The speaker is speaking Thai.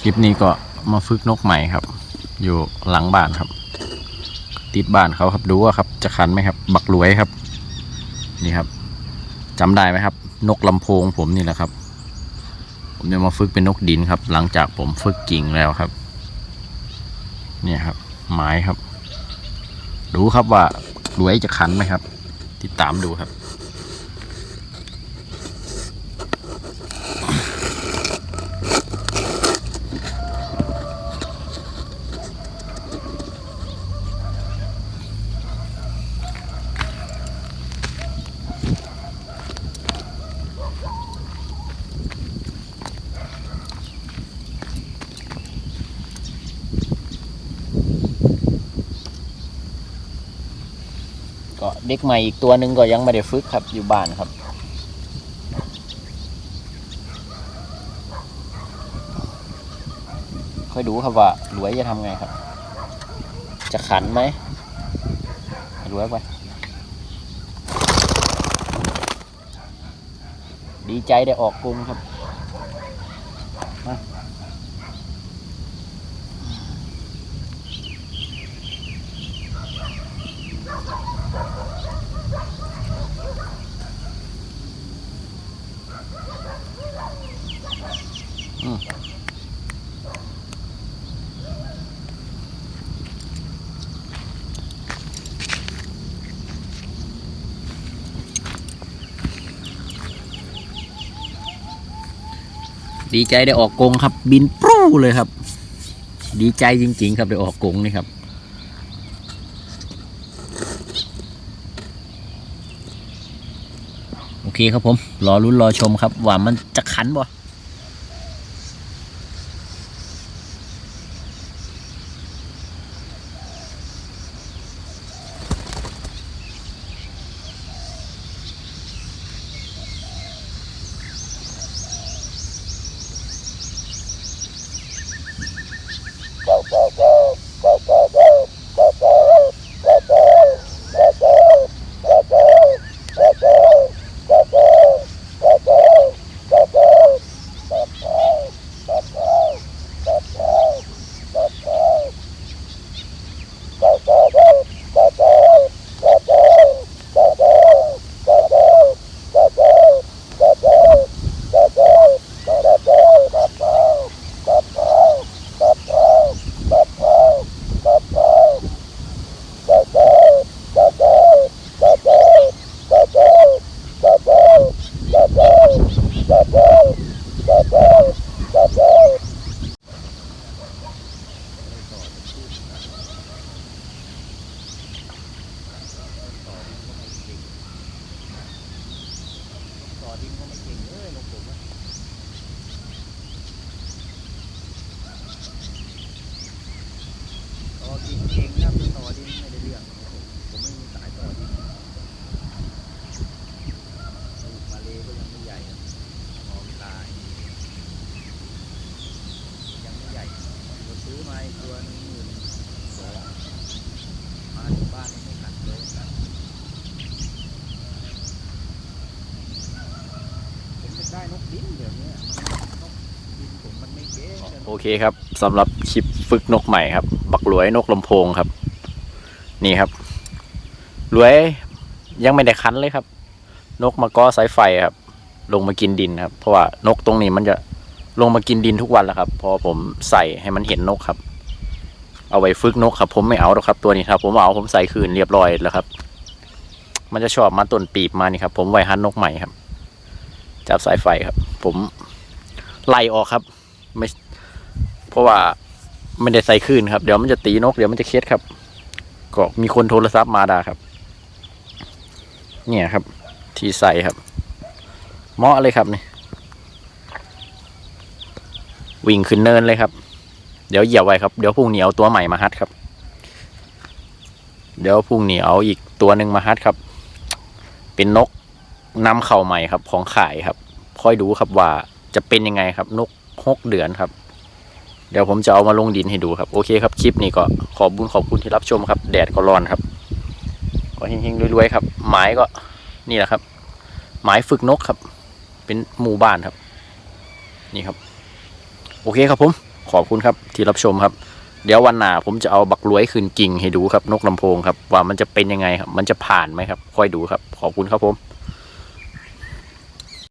คลิปนี้ก็มาฝึกนกใหม่ครับ อยู่หลังบ้านครับ ติดบ้านเขาครับดูว่าครับ จะขันไหมครับ บักรวยครับ นี่ครับจำได้ไหมครับ นกลำโพงผมนี่แหละครับ ผมจะมาฝึกเป็นนกดินครับ หลังจากผมฝึกกิ่งแล้วครับ เนี่ยครับไม้ครับ ดูครับว่ารวยจะขันไหมครับ ติดตามดูครับ เด็กใหม่อีกตัวหนึ่งก็ยังไม่ได้ฝึกครับอยู่บ้านครับ ค่อยดูครับว่ารวยจะทำไงครับ จะขันไหมห้วยไปดีใจได้ออกกรุงครับ ดีใจได้ออกกงครับ บินปรูเลยครับ ดีใจจริง ๆ ครับได้ออกกงนี่ครับโอเคครับผม รอรุ้นรอชมครับ ว่ามันจะขันบ่ มาถึงบ้านไม่หัดเลยครับผมจะได้นกดิ้นเดี๋ยวนี้นกดิ้นผมมันไม่เก๋โอเคครับสำหรับคลิปฝึกนกใหม่ครับ บักหลวยนกลำโพงครับ นี่ครับหลวยยังไม่ได้คันเลยครับ นกมาก้อสายไฟครับ ลงมากินดินครับ เพราะว่านกตรงนี้มันจะลงมากินดินทุกวันแล้วครับ พอผมใส่ให้มันเห็นนกครับ เอาไว้ฝึกนกครับ ผมไม่เอาหรอกครับตัวนี้ครับผมเอาผมใส่คืนเรียบร้อยแล้วครับ มันจะชอบมาต้นปีบมานี่ครับ ผมไว้หันนกใหม่ครับ จับสายไฟครับ ผมไล่ออกครับ ไม่ เพราะว่าไม่ได้ใส่คืนครับเดี๋ยวมันจะตีนกเดี๋ยวมันจะเคล็ดครับ ก็มีคนโทรศัพท์มาด่าครับ เนี่ยครับ ที่ใส่ครับเหมาะเลยครับนี่วิ่งขึ้นเนินเลยครับ เดี๋ยวเหยียบไว้ครับ เดี๋ยวพุ่งเหนี้เอาตัวใหม่มาฮัดครับ เดี๋ยวพุ่งเหนี้เอาอีกตัวหนึ่งมาฮัดครับ เป็นนกนำเข่าใหม่ครับ ของขายครับคอยดูครับว่าจะเป็นยังไงครับ นกหกเดือนครับ เดี๋ยวผมจะเอามาลงดินให้ดูครับ โอเคครับ คลิปนี้ก็ขอบบุญขอบคุณที่รับชมครับ แดดก็ร้อนครับก็เฮงๆรวยๆครับ หมายก็นี่แหละครับ หมายฝึกนกครับ เป็นหมู่บ้านครับ นี่ครับ โอเคครับผม ขอบคุณครับที่รับชมครับ เดี๋ยววันหน้าผมจะเอาบักรวยคืนกิ่งให้ดูครับ นกลำโพงครับว่ามันจะเป็นยังไงครับ มันจะผ่านไหมครับ ค่อยดูครับ ขอบคุณครับผม